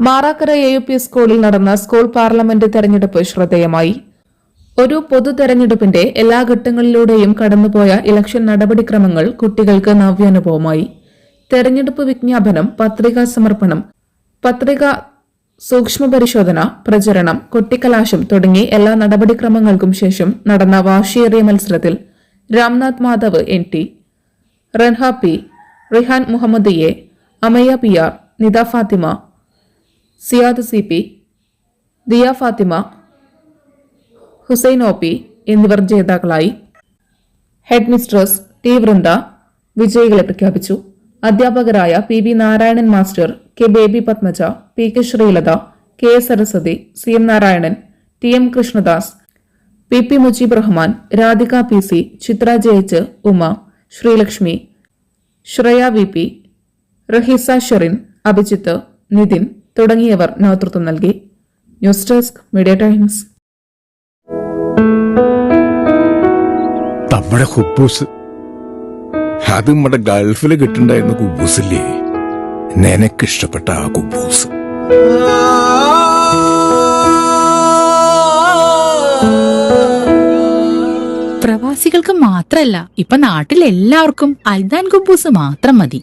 Marakkara A U P സ്കൂളിൽ നടന്ന school parliament തെരഞ്ഞെടുപ്പ് ശ്രദ്ധേയമായി. ഒരു പൊതു തെരഞ്ഞെടുപ്പിന്റെ എല്ലാ ഘട്ടങ്ങളിലൂടെയും കടന്നുപോയ ഇലക്ഷൻ നടപടിക്രമങ്ങൾ കുട്ടികൾക്ക് നവ്യാനുഭവമായി. തെരഞ്ഞെടുപ്പ് വിജ്ഞാപനം പത്രികാ സമർപ്പണം പത്രിക സൂക്ഷ്മ പരിശോധന പ്രചരണം കൊട്ടിക്കലാശം തുടങ്ങി എല്ലാ നടപടിക്രമങ്ങൾക്കും ശേഷം നടന്ന വാശിയേറിയ മത്സരത്തിൽ Ramnath Madhav N. T. Ranha P Rihan Muhammad A Amaya P R Nitha Fathima Siyad C P Diya Fathima Hussain O P എന്നിവർ ജേതാക്കളായി. ഹെഡ് മിസ്ട്രസ് ടി വൃന്ദ വിജയികളെ പ്രഖ്യാപിച്ചു. അധ്യാപകരായ P B Narayanan master K Baby Padmaja P K Sreelatha K Saraswathi C M Narayanan T M Krishnadas P P Mujeeb Rahman Radhika P C Chithra ജയിച്ച് Uma Sreelakshmi Shreya V P Raheesa Sherin Abhijith Nitin തുടങ്ങിയവർ നേതൃത്വം നൽകി. News desk media times. നമ്മുടെ ഹുബൂസ്. അത് നമ്മുടെ ഗൾഫിൽ കിട്ടുണ്ടായിരുന്ന കുബൂസില്ലേ? നിനക്കിഷ്ടപ്പെട്ട ആ കുബൂസ്. പ്രവാസികൾക്ക് മാത്രല്ല ഇപ്പൊ നാട്ടിൽ എല്ലാവർക്കും അൽദാൻ കുബൂസ് മാത്രം മതി.